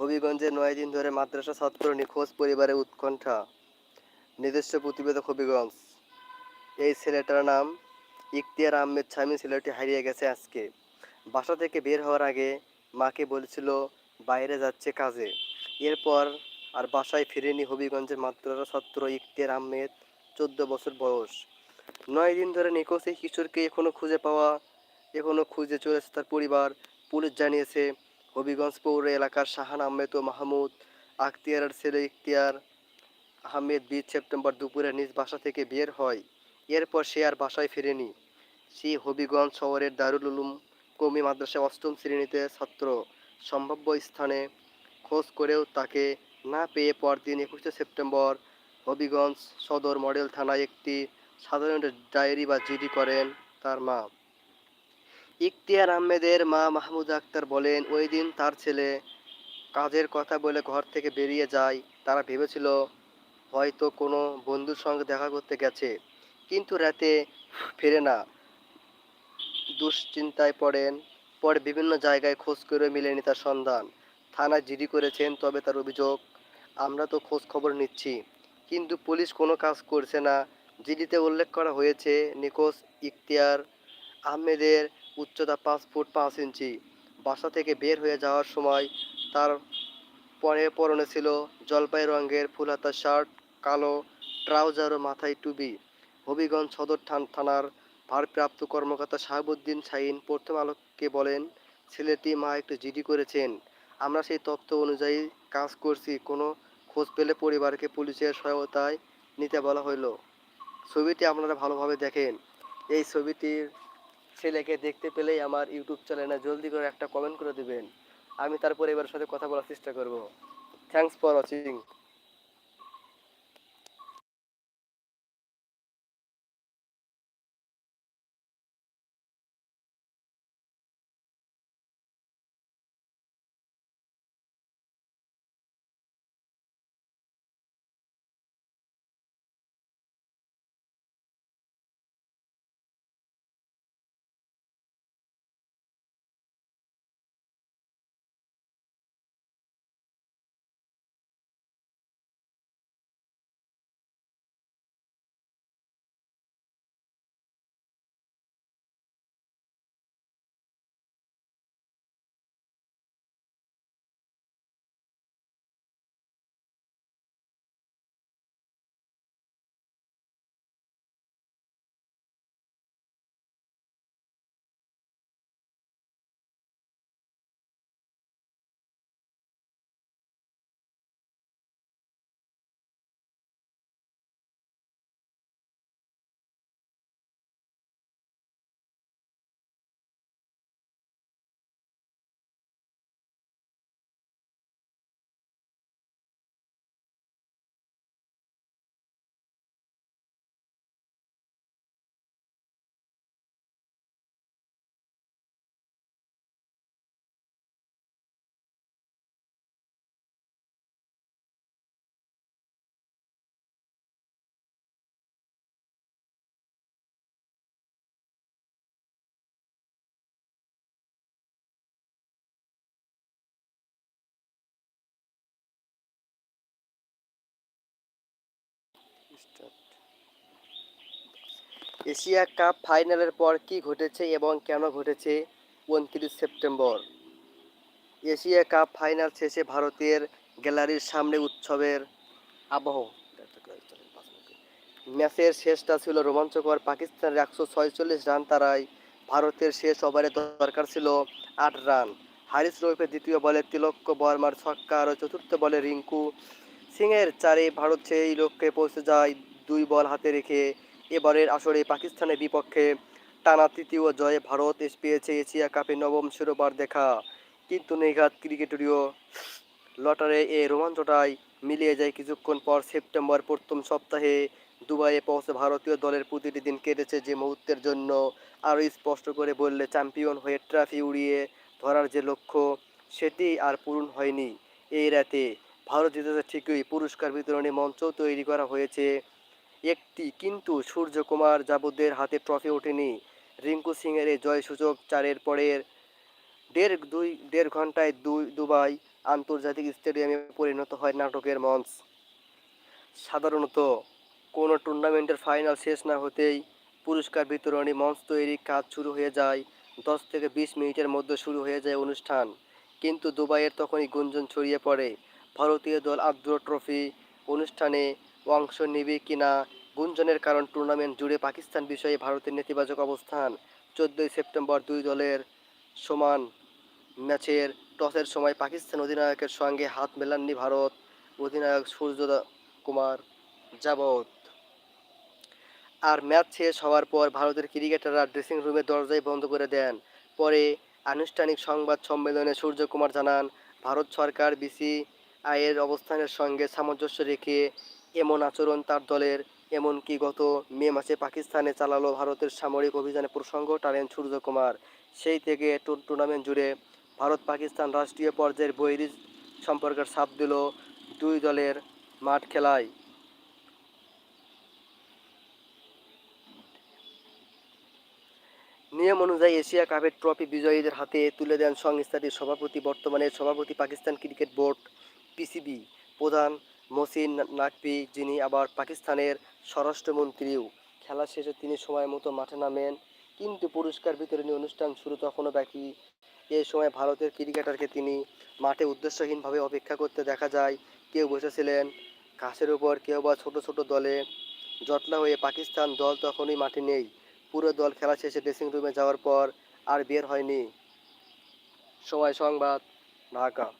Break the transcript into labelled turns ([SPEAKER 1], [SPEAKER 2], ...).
[SPEAKER 1] হবিগঞ্জে নয় দিন ধরে মাদ্রাসা ছাত্র নিখোঁজ পরিবারের উৎকণ্ঠা। নিজস্ব প্রতিবেদক হবিগঞ্জ। এই ছেলেটার নাম ইখতিয়ার আহমেদ স্বামী। ছেলেটি হারিয়ে গেছে আজকে। বাসা থেকে বের হওয়ার আগে মাকে বলেছিল, বাইরে যাচ্ছে কাজে। এরপর আর বাসায় ফিরেনি হবিগঞ্জের মাদ্রাসা ছাত্র ইখতিয়ার আহমেদ, চোদ্দ বছর বয়স। নয় দিন ধরে নিখোঁজ এই কিশোরকে এখনও খুঁজে পাওয়া, এখনও খুঁজে চলেছে তার পরিবার। পুলিশ জানিয়েছে হবিগঞ্জ পৌর এলাকার শাহান আহমেদ ও মাহমুদ আখতিয়ারের ছেলে ইখতিয়ার আহমেদ বিশ সেপ্টেম্বর দুপুরে নিজ বাসা থেকে বের হয়। এরপর সে আর বাসায় ফেরেনি। সে হবিগঞ্জ শহরের দারুল উলুম কমি মাদ্রাসায় অষ্টম শ্রেণীতে ছাত্র। সম্ভাব্য স্থানে খোঁজ করেও তাকে না পেয়ে পরদিন একুশে সেপ্টেম্বর হবিগঞ্জ সদর মডেল থানায় একটি সাধারণ ডায়েরি বা জিডি করেন তার মা। ইখতিয়ার আহমেদের মা মাহমুদ আক্তার বলেন, ওই দিন তার ছেলে কাজের কথা বলে ঘর থেকে বেরিয়ে যায়। তারা ভেবেছিল হয়তো কোনো বন্ধুর সঙ্গে দেখা করতে গেছে। কিন্তু রাতে ফেরে না। দুশ্চিন্তায় পড়েন। পরে বিভিন্ন জায়গায় খোঁজ করে মিলেনি তার সন্ধান থানায় জিডি করেছেন, তবে তার অভিযোগ, আমরা তো খোঁজ খবর নিচ্ছি। কিন্তু পুলিশ কোনো কাজ করছে না। জিডিতে উল্লেখ করা হয়েছে, নিখোঁজ ইখতিয়ার আহমেদের উচ্চতা পাঁচ ফুট পাঁচ ইঞ্চি। বাসা থেকে বের হয়ে যাওয়ার সময় তার পরে পরনে ছিল জলপাই রঙের ফুলহাতা শার্ট, কালো ট্রাউজার ও মাথায় টুবি হবিগঞ্জ সদর থান- থানার ভারপ্রাপ্ত কর্মকর্তা শাহাবুদ্দিন শাহিন প্রথম আলোকে বলেন, ছেলেটি মা একটু জিডি করেছেন। আমরা সেই তথ্য অনুযায়ী কাজ করছি। কোনো খোঁজ পেলে পরিবারকে পুলিশের সহায়তায় নিতে বলা হলো ছবিটি আপনারা ভালোভাবে দেখেন। এই ছবিটির ছেলেকে দেখতে পেলেই আমার ইউটিউব চ্যানেলে জলদি করে একটা কমেন্ট করে দিবেন। আমি তার পরিবারের সাথে কথা বলার চেষ্টা করব। Thanks for watching Asia cup ফাইনালের পর কি ঘটেছে এবং কেন ঘটেছে উনত্রিশ সেপ্টেম্বর? এশিয়া কাপ ফাইনাল শেষে ভারতের গ্যালারির সামনে উৎসবের আবহ। ম্যাচের শেষটা ছিল রোমাঞ্চকর। পাকিস্তানের একশো ছয়চল্লিশ রান তারায় ভারতের শেষ ওভারে দরকার ছিল আট রান। হারিস রৌফের দ্বিতীয় বলে তিলক্য বর্মার ছক্কা আর চতুর্থ বলে রিঙ্কু সিংয়ের চারে ভারত সেই লক্ষ্যে পৌঁছে যায় দুই বল হাতে রেখে। এবারের আসরে পাকিস্তানের বিপক্ষে টানা তৃতীয় জয়ে ভারত এস পেয়েছে এশিয়া কাপে নবম শিরোপার দেখা। কিন্তু নিঘাত ক্রিকেটীয় লটারে এ রোমাঞ্চটাই মিলিয়ে যায় কিছুক্ষণ পর সেপ্টেম্বর প্রথম সপ্তাহে। দুবাইয়ে পৌঁছে ভারতীয় দলের প্রতিটি দিন কেটেছে যে মুহূর্তের জন্য। আরও স্পষ্ট করে বললে চ্যাম্পিয়ন হয়ে ট্রফি উড়িয়ে ধরার যে লক্ষ্য, সেটি আর পূরণ হয়নি। এই রাতে ভারত ঠিকই পুরস্কার বিতরণী মঞ্চও তৈরি করা হয়েছে। একটি কিন্তু সূর্যকুমার যাবুদের হাতে ট্রফি ওঠেনি। রিঙ্কু সিংয়ের এই জয়সূচক চারের পরের দেড় দুই, দেড় ঘন্টায় দুই, দুবাই আন্তর্জাতিক স্টেডিয়ামে পরিণত হয় নাটকের মঞ্চ। সাধারণত কোনো টুর্নামেন্টের ফাইনাল শেষ না হতেই পুরস্কার বিতরণী মঞ্চ তৈরি কাজ শুরু হয়ে যায়। দশ থেকে বিশ মিনিটের মধ্যে শুরু হয়ে যায় অনুষ্ঠান। কিন্তু দুবাইয়ের তখনই গুঞ্জন ছড়িয়ে পড়ে। ভারতীয় দল আদ্র ট্রফি অনুষ্ঠানে অংশ নেবে কিনা গুঞ্জনের কারণ টুর্নামেন্ট জুড়ে পাকিস্তান বিষয়ে ভারতের নেতিবাচক অবস্থান। চোদ্দোই সেপ্টেম্বর দুই দলের সমান ম্যাচের টসের সময় পাকিস্তান অধিনায়কের সঙ্গে হাত মেলাননি ভারত অধিনায়ক সূর্য কুমার যাবত আর ম্যাচ শেষ হওয়ার পর ভারতের ক্রিকেটাররা ড্রেসিং রুমের দরজাই বন্ধ করে দেন। পরে আনুষ্ঠানিক সংবাদ সম্মেলনে সূর্যকুমার জানান, ভারত সরকার বিসিআইয়ের অবস্থানের সঙ্গে সামঞ্জস্য রেখে এমন আচরণ তার দলের, এমনকি গত মে মাসে পাকিস্তানে চালালো ভারতের সামরিক অভিযানে প্রসঙ্গ টানেন সূর্যকুমার। সেই থেকে টুর্নামেন্ট জুড়ে ভারত পাকিস্তান রাষ্ট্রীয় পর্যায়ের বৈরী সম্পর্কের ছাপ দিল দুই দলের মাঠ খেলায়। নিয়ম অনুযায়ী এশিয়া কাপের ট্রফি বিজয়ীদের হাতে তুলে দেন সংস্থাটির সভাপতি, বর্তমানে সভাপতি পাকিস্তান ক্রিকেট বোর্ড। পিসিবি প্রধান মসিন নাকভি, যিনি আবার পাকিস্তানের স্বরাষ্ট্রমন্ত্রীও। খেলা শেষে তিনি সময় মতো মাঠে নামেন। কিন্তু পুরস্কার বিতরণী অনুষ্ঠান শুরু তখনও বাকি। এই সময় ভারতের ক্রিকেটারকে তিনি মাঠে উদ্দেশ্যহীনভাবে অপেক্ষা করতে দেখা যায়। কেউ বসেছিলেন ঘাসের উপর, কেউ বা ছোট ছোট দলে। জটলা হয়ে পাকিস্তান দল তখনই মাঠে নেই। পুরো দল খেলা শেষে ড্রেসিং রুমে যাওয়ার পর আর বের হয়নি। সময় সংবাদ, ঢাকা।